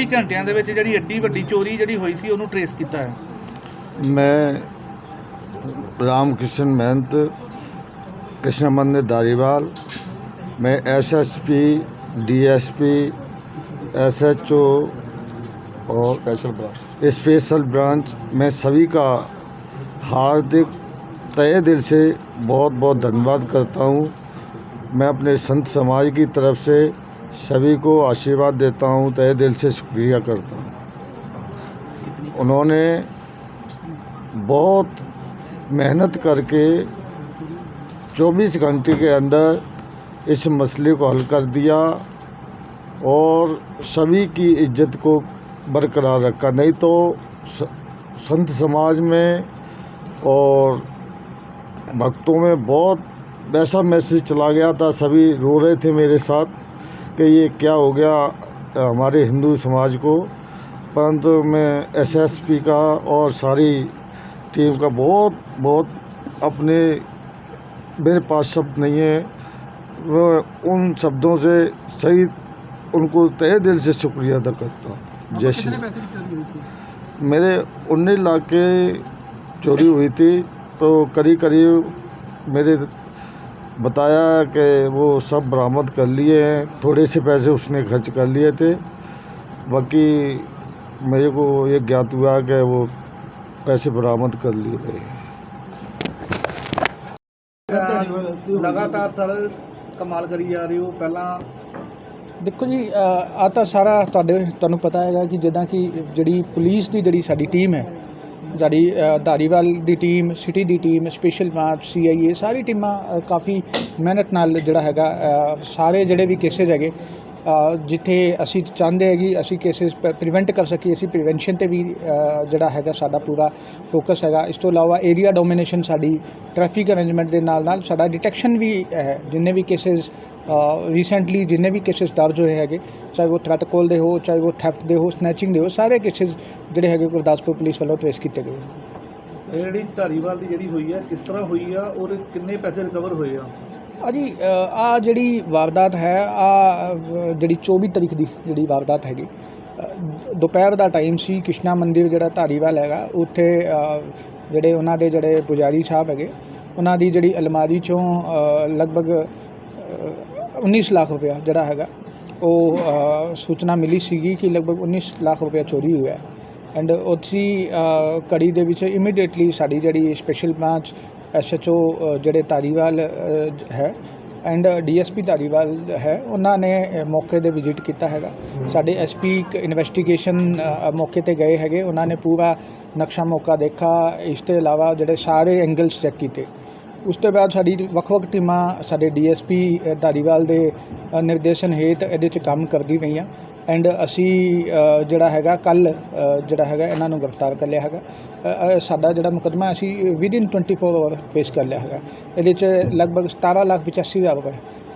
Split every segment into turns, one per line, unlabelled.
24 ਘੰਟਿਆਂ ਦੇ ਵਿੱਚ ਜਿਹੜੀ ਐਡੀ ਵੱਡੀ ਚੋਰੀ ਜਿਹੜੀ ਹੋਈ ਸੀ ਉਹਨੂੰ ਟਰੇਸ ਕੀਤਾ ਹੈ
मैं रामकिशन महंत कृष्ण मंदिर धारीवाल मैं एसएसपी डीएसपी एसएचओ और
स्पेशल ब्रांच
स्पेशल ब्रांच में सभी का हार्दिक तहे दिल से बहुत बहुत धन्यवाद करता हूँ मैं अपने संत समाज की तरफ से सभी को आशीर्वाद देता हूँ तय दिल से शुक्रिया करता हूँ। उन्होंने बहुत मेहनत करके 24 घंटे के अंदर इस मसले को हल कर दिया और सभी की इज़्ज़त को बरकरार रखा। नहीं तो संत समाज में और भक्तों में बहुत वैसा मैसेज चला गया था, सभी रो रहे थे मेरे साथ। कि ये क्या हो गया हमारे हिंदू समाज को। परंतु मैं एसएसपी का और सारी टीम का बहुत बहुत अपने मेरे पास शब्द नहीं है। मैं उन शब्दों से सही उनको तय दिल से शुक्रिया अदा करता हूँ। जय श्री मेरे उन्नीस लाख के चोरी हुई थी तो करीब करीब मेरे बताया कि वो सब बरामद कर लिए हैं थोड़े से पैसे उसने खर्च कर लिए थे बाकी मेरे को ये ज्ञात हुआ कि वो पैसे बरामद कर लिए गए
ਲਗਾਤਾਰ ਸਰ ਕਮਾਲ ਕਰੀ ਜਾ ਰਹੇ ਹੋ ਪਹਿਲਾਂ
ਦੇਖੋ ਜੀ ਆ ਤਾਂ ਸਾਰਾ ਤੁਹਾਡੇ ਤੁਹਾਨੂੰ ਪਤਾ ਹੈਗਾ ਕਿ ਜਿੱਦਾਂ ਕਿ ਜਿਹੜੀ ਪੁਲਿਸ ਦੀ ਜਿਹੜੀ ਸਾਡੀ ਟੀਮ ਹੈ ਸਾਡੀ ਧਾਰੀਵਾਲ ਦੀ ਟੀਮ ਸਿਟੀ ਦੀ ਟੀਮ ਸਪੈਸ਼ਲ ਬ੍ਰਾਂਚ ਸੀਆਈਏ ਸਾਰੀ ਟੀਮਾਂ ਕਾਫੀ ਮਿਹਨਤ ਨਾਲ ਜਿਹੜਾ ਹੈਗਾ ਸਾਰੇ ਜਿਹੜੇ ਵੀ ਕੇਸਿਸ ਹੈਗੇ ਜਿੱਥੇ ਅਸੀਂ ਚਾਹੁੰਦੇ ਹਾਂ ਕਿ ਅਸੀਂ ਕੇਸਿਸ ਪ੍ਰੀਵੈਂਟ ਕਰ ਸਕੀਏ, ਅਸੀਂ ਪ੍ਰੀਵੈਂਸ਼ਨ ਤੇ ਵੀ ਜਿਹੜਾ ਹੈਗਾ ਸਾਡਾ ਪੂਰਾ ਫੋਕਸ ਹੈਗਾ। ਇਸ ਤੋਂ ਇਲਾਵਾ ਏਰੀਆ ਡੋਮੀਨੇਸ਼ਨ ਸਾਡੀ ਟ੍ਰੈਫਿਕ ਅਰੇਂਜਮੈਂਟ ਦੇ ਨਾਲ ਨਾਲ ਸਾਡਾ ਡਿਟੈਕਸ਼ਨ ਵੀ ਹੈ ਜਿੰਨੇ ਵੀ ਕੇਸਿਸ ਰੀਸੈਂਟਲੀ ਜਿੰਨੇ ਵੀ ਕੇਸਿਸ ਦਰਜ ਹੋਏ ਹੈਗੇ, ਚਾਹੇ ਉਹ ਥ੍ਰੈਟ ਕੋਲ ਦੇ ਹੋ ਚਾਹੇ ਉਹ ਥੈਫਟ ਦੇ ਹੋ ਸਨੈਚਿੰਗ ਦੇ ਹੋ ਸਾਰੇ ਕੇਸਿਸ ਜਿਹੜੇ ਹੈਗੇ ਗੁਰਦਾਸਪੁਰ ਪੁਲਿਸ ਵੱਲੋਂ ਟ੍ਰੇਸ ਕੀਤੇ ਗਏ।
ਜਿਹੜੀ ਧਾਰੀਵਾਲ ਦੀ ਜਿਹੜੀ ਹੋਈ ਹੈ, ਕਿਸ ਤਰ੍ਹਾਂ ਹੋਈ ਆ ਔਰ ਕਿੰਨੇ ਪੈਸੇ ਰਿਕਵਰ ਹੋਏ ਆ?
ਅਜੀ ਆ ਜਿਹੜੀ ਵਾਰਦਾਤ ਹੈ ਆ ਜਿਹੜੀ 24 ਤਰੀਕ ਦੀ ਜਿਹੜੀ ਵਾਰਦਾਤ ਹੈਗੀ ਦੁਪਹਿਰ ਦਾ ਟਾਈਮ ਸੀ ਕ੍ਰਿਸ਼ਨਾ ਮੰਦਿਰ ਜਿਹੜਾ ਧਾਰੀਵਾਲ ਹੈਗਾ ਉੱਥੇ ਜਿਹੜੇ ਉਹਨਾਂ ਦੇ ਜਿਹੜੇ ਪੁਜਾਰੀ ਸਾਹਿਬ ਹੈਗੇ ਉਹਨਾਂ ਦੀ ਜਿਹੜੀ ਅਲਮਾਰੀ ਚੋਂ ਲਗਭਗ ਅ, 19 ਲੱਖ ਰੁਪਇਆ ਜਿਹੜਾ ਹੈਗਾ ਉਹ ਸੂਚਨਾ ਮਿਲੀ ਸੀਗੀ ਕਿ ਲਗਭਗ 19 ਲੱਖ ਰੁਪਇਆ ਚੋਰੀ ਹੋਇਆ ਐਂਡ ਉੱਥੇ ਕੜੀ ਦੇ ਵਿੱਚ ਇਮੀਡੀਏਟਲੀ ਸਾਡੀ ਜਿਹੜੀ ਸਪੈਸ਼ਲ ਬ੍ਰਾਂਚ ਐਸਐਚਓ ਜਿਹੜੇ ਧਾਰੀਵਾਲ ਅ, ਹੈ ਐਂਡ ਡੀਐਸਪੀ ਧਾਰੀਵਾਲ ਹੈ ਉਹਨਾਂ ਨੇ ਮੌਕੇ ਤੇ ਵਿਜ਼ਿਟ ਕੀਤਾ ਹੈਗਾ। ਸਾਡੇ ਐਸਪੀ ਇਨਵੈਸਟੀਗੇਸ਼ਨ ਮੌਕੇ ਤੇ ਗਏ ਹੈਗੇ। ਉਹਨਾਂ ਨੇ ਪੂਰਾ ਨਕਸ਼ਾ ਮੌਕਾ ਦੇਖਾ। ਇਸ ਤੋਂ ਇਲਾਵਾ ਜਿਹੜੇ ਸਾਰੇ ਐਂਗਲਸ ਚੈੱਕ ਕੀਤੇ। ਉਸ ਤੋਂ ਬਾਅਦ ਸਾਡੀ ਵੱਖ-ਵੱਖ ਟੀਮਾਂ ਸਾਡੇ ਡੀਐਸਪੀ ਧਾਰੀਵਾਲ ਦੇ ਨਿਰਦੇਸ਼ਨ ਹੇਠ ਇਹਦੇ 'ਚ ਕੰਮ ਕਰਦੀ ਪਈਆਂ। ਐਂਡ ਅਸੀਂ ਜਿਹੜਾ ਹੈਗਾ ਕੱਲ ਜਿਹੜਾ ਹੈਗਾ ਇਹਨਾਂ ਨੂੰ ਗ੍ਰਿਫਤਾਰ ਕਰ ਲਿਆ ਹੈਗਾ। ਸਾਡਾ ਜਿਹੜਾ ਮੁਕਦਮਾ ਅਸੀਂ ਵਿਦਿਨ 24 ਆਵਰ ਪੇਸ਼ ਕਰ ਲਿਆ ਹੈਗਾ। ਇਹਦੇ 'ਚ ਲਗਭਗ 17 ਲੱਖ 85 ਹਜ਼ਾਰ ਰੁਪਏ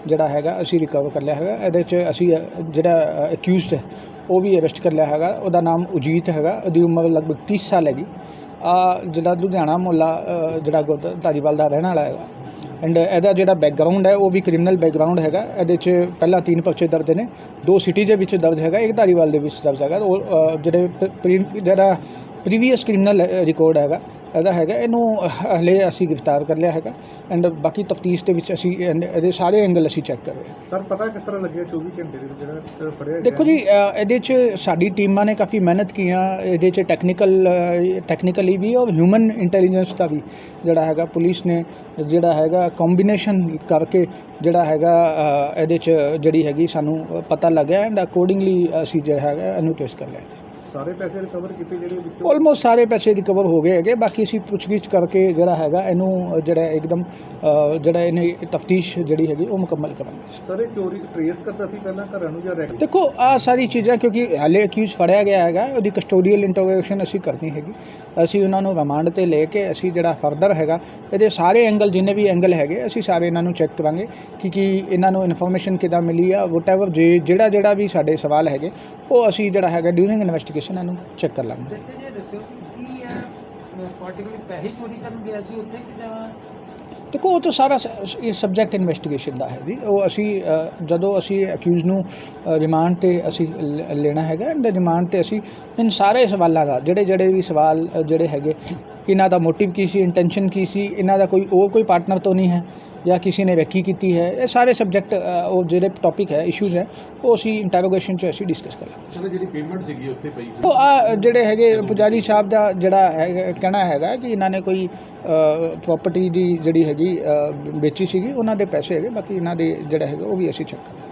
ਜਿਹੜਾ ਹੈਗਾ ਅਸੀਂ ਰਿਕਵਰ ਕਰ ਲਿਆ ਹੈਗਾ। ਇਹਦੇ 'ਚ ਅਸੀਂ ਜਿਹੜਾ ਅਕਿਊਜ਼ਡ ਹੈ, ਉਹ ਵੀ ਅਰੈਸਟ ਕਰ ਲਿਆ ਹੈਗਾ। ਉਹਦਾ ਨਾਮ ਉਜੀਤ ਹੈਗਾ। ਉਹਦੀ ਉਮਰ ਲਗਭਗ 30 ਸਾਲ ਹੈਗੀ। ਜਿਹੜਾ ਲੁਧਿਆਣਾ ਮੁਹੱਲਾ ਜਿਹੜਾ ਗੁਰਦ- ਧਾਰੀਵਾਲ ਦਾ ਰਹਿਣ ਵਾਲਾ ਹੈਗਾ। ਐਂਡ ਇਹਦਾ ਜਿਹੜਾ ਬੈਕਗ੍ਰਾਉਂਡ ਹੈ, ਉਹ ਵੀ ਕ੍ਰਿਮੀਨਲ ਬੈਕਗ੍ਰਾਉਂਡ ਹੈਗਾ। ਇਹਦੇ 'ਚ ਪਹਿਲਾਂ ਤਿੰਨ ਪਰਚੇ ਦਰਜ ਨੇ। ਦੋ ਸਿਟੀ ਦੇ ਵਿੱਚ ਦਰਜ ਹੈਗਾ, ਇੱਕ ਧਾਰੀਵਾਲ ਦੇ ਵਿੱਚ ਦਰਜ ਹੈਗਾ। ਉਹ ਜਿਹੜੇ ਜਿਹੜਾ ਪ੍ਰੀਵੀਅਸ ਕ੍ਰਿਮੀਨਲ ਰਿਕਾਰਡ ਹੈਗਾ। ਇਹਦਾ ਹੈਗਾ ਇਹਨੂੰ ਹਲੇ ਅਸੀਂ ਗ੍ਰਿਫਤਾਰ ਕਰ ਲਿਆ ਹੈਗਾ ਐਂਡ ਬਾਕੀ ਤਫਤੀਸ਼ ਦੇ ਵਿੱਚ ਅਸੀਂ ਇਹਨ- ਇਹਦੇ ਸਾਰੇ ਐਂਗਲ ਅਸੀਂ ਚੈੱਕ ਕਰ ਰਹੇ ਹਾਂ।
ਸਰ ਪਤਾ ਕਿਸ ਤਰ੍ਹਾਂ ਲੱਗਿਆ 24 ਘੰਟੇ ਦੇ ਵਿੱਚ ਜਿਹੜਾ ਫੜਿਆ
ਦੇਖੋ ਜੀ ਅ, ਇਹਦੇ 'ਚ ਸਾਡੀ ਟੀਮਾਂ ਨੇ ਕਾਫੀ ਮਿਹਨਤ ਕੀਆਂ ਇਹਦੇ 'ਚ ਟੈਕਨੀਕਲ ਟੈਕਨੀਕਲੀ ਵੀ ਔਰ ਹਿਊਮਨ ਇੰਟੈਲੀਜੈਂਸ ਦਾ ਵੀ ਜਿਹੜਾ ਹੈਗਾ ਪੁਲਿਸ ਨੇ ਜਿਹੜਾ ਹੈਗਾ ਕੰਬੀਨੇਸ਼ਨ ਕਰਕੇ ਜਿਹੜਾ ਹੈਗਾ ਅ, ਇਹਦੇ 'ਚ ਜਿਹੜੀ ਹੈਗੀ ਸਾਨੂੰ ਪਤਾ ਲੱਗਿਆ ਐਂਡ ਅਕੋਰਡਿੰਗਲੀ ਅਸੀਂ ਜਿਹੜਾ ਹੈਗਾ ਇਹਨੂੰ ਟੈਸਟ ਕਰ ਲਿਆ।
ਸਾਰੇ ਪੈਸੇ ਰਿਕਵਰ ਕੀਤੇ ਜਿਹੜੇ ਵਿੱਚੋਂ?
ਆਲਮੋਸਟ ਸਾਰੇ ਪੈਸੇ ਰਿਕਵਰ ਹੋ ਗਏ ਹੈਗੇ। ਬਾਕੀ ਅਸੀਂ ਪੁੱਛਗਿੱਛ ਕਰਕੇ ਜਿਹੜਾ ਹੈਗਾ ਇਹਨੂੰ ਜਿਹੜਾ ਇੱਕਦਮ ਅ, ਜਿਹੜਾ ਇਹਨੇ ਤਫਤੀਸ਼ ਜਿਹੜੀ ਹੈਗੀ ਉਹ ਮੁਕੰਮਲ ਕਰਾਂਗੇ।
ਸਰ ਇਹ ਚੋਰੀ ਟਰੇਸ ਕਰਦਾ ਸੀ ਪਹਿਲਾਂ ਘਰਾਂ ਨੂੰ ਜਾਂ ਰੈਕ
ਦੇਖੋ ਆ ਸਾਰੀ ਚੀਜ਼ਾਂ ਕਿਉਂਕਿ ਹਾਲੇ ਅਕਿਊਜ਼ ਫੜਿਆ ਗਿਆ ਹੈਗਾ ਉਹਦੀ ਕਸਟੋਡੀਅਲ ਇੰਟਰੋਗੇਸ਼ਨ ਅਸੀਂ ਕਰਨੀ ਹੈਗੀ। ਅਸੀਂ ਉਹਨਾਂ ਨੂੰ ਰਿਮਾਂਡ ਤੇ ਲੈ ਕੇ ਅਸੀਂ ਜਿਹੜਾ ਫਰਦਰ ਹੈਗਾ ਇਹਦੇ ਸਾਰੇ ਐਂਗਲ ਜਿੰਨੇ ਵੀ ਐਂਗਲ ਹੈਗੇ ਅਸੀਂ ਸਾਰੇ ਇਹਨਾਂ ਨੂੰ ਚੈੱਕ ਕਰਾਂਗੇ ਕਿ ਕੀ ਇਹਨਾਂ ਨੂੰ ਇਨਫੋਰਮੇਸ਼ਨ ਕਿੱਦਾਂ ਮਿਲੀ ਆ ਵਟਐਵਰ ਜੇ ਜਿਹੜਾ ਜਿਹੜਾ ਵੀ ਸਾਡੇ ਸਵਾਲ ਹੈਗੇ ਉਹ ਅਸੀਂ ਜਿਹੜਾ ਹੈਗਾ ਡਿਊਰਿੰਗ ਇਨਵੈਸਟੀਗੇਸ਼ਨ ਇਹਨੂੰ ਚੈੱਕ ਕਰ ਲਾਂਗੇ।
ਤੇ ਜੇ ਦੱਸਿਓ ਕੀ ਹੈ ਪਾਰਟਿਕੂਲਰ ਪੈਸੇ ਚੋਰੀ ਕਰਨ ਗਿਆ ਸੀ ਉੱਥੇ ਕਿ ਜਾਂ
ਦੇਖੋ ਉਹ ਤਾਂ ਸਾਰਾ ਸ- ਇਹ ਸਬਜੈਕਟ ਇਨਵੈਸਟੀਗੇਸ਼ਨ ਦਾ ਹੈ ਜੀ। ਉਹ ਅਸੀਂ ਅ, ਜਦੋਂ ਅਸੀਂ ਅਕਿਊਜ਼ ਨੂੰ ਰਿਮਾਂਡ ਤੇ ਅਸੀਂ ਲ- ਲੈਣਾ ਹੈਗਾ ਐਂਡ ਰਿਮਾਂਡ ਤੇ ਅਸੀਂ ਇਨ ਸਾਰੇ ਸਵਾਲਾਂ ਦਾ ਜਿਹੜੇ ਜਿਹੜੇ ਵੀ ਸਵਾਲ ਅ, ਜਿਹੜੇ ਹੈਗੇ ਇਹਨਾਂ ਦਾ ਮੋਟਿਵ ਕੀ ਸੀ ਇੰਟੈਂਸ਼ਨ ਕੀ ਸੀ ਇਹਨਾਂ ਦਾ ਕੋਈ ਉਹ ਕੋਈ ਪਾਰਟਨਰ ਤਾਂ ਨਹੀਂ ਹੈ। ਜਾਂ ਕਿਸੇ ਨੇ ਰੈਕੀ ਕੀਤੀ ਹੈ ਇਹ ਸਾਰੇ ਸਬਜੈਕਟ ਉਹ ਜਿਹੜੇ ਟੌਪਿਕ ਹੈ ਇਸ਼ੂਜ਼ ਹੈ ਉਹ ਅਸੀਂ ਇੰਟਰੋਗੇਸ਼ਨ 'ਚ ਅਸੀਂ ਡਿਸਕਸ ਕਰਾਂਗੇ
ਸਰ ਜਿਹੜੀ ਪੇਮੈਂਟ ਸੀਗੀ ਉੱਥੇ ਪਈ
ਉਹ ਆ ਜਿਹੜੇ ਹੈਗੇ ਪੁਜਾਰੀ ਸਾਹਿਬ ਦਾ ਜਿਹੜਾ ਹੈਗਾ ਕਹਿਣਾ ਹੈਗਾ ਕਿ ਇਹਨਾਂ ਨੇ ਕੋਈ ਪ੍ਰਾਪਰਟੀ ਦੀ ਜਿਹੜੀ ਹੈਗੀ ਵੇਚੀ ਸੀਗੀ ਉਹਨਾਂ ਦੇ ਪੈਸੇ ਹੈਗੇ ਬਾਕੀ ਇਹਨਾਂ ਦੇ ਜਿਹੜਾ ਹੈਗਾ ਉਹ ਵੀ ਅਸੀਂ ਚੈੱਕ ਕਰਾਂਗੇ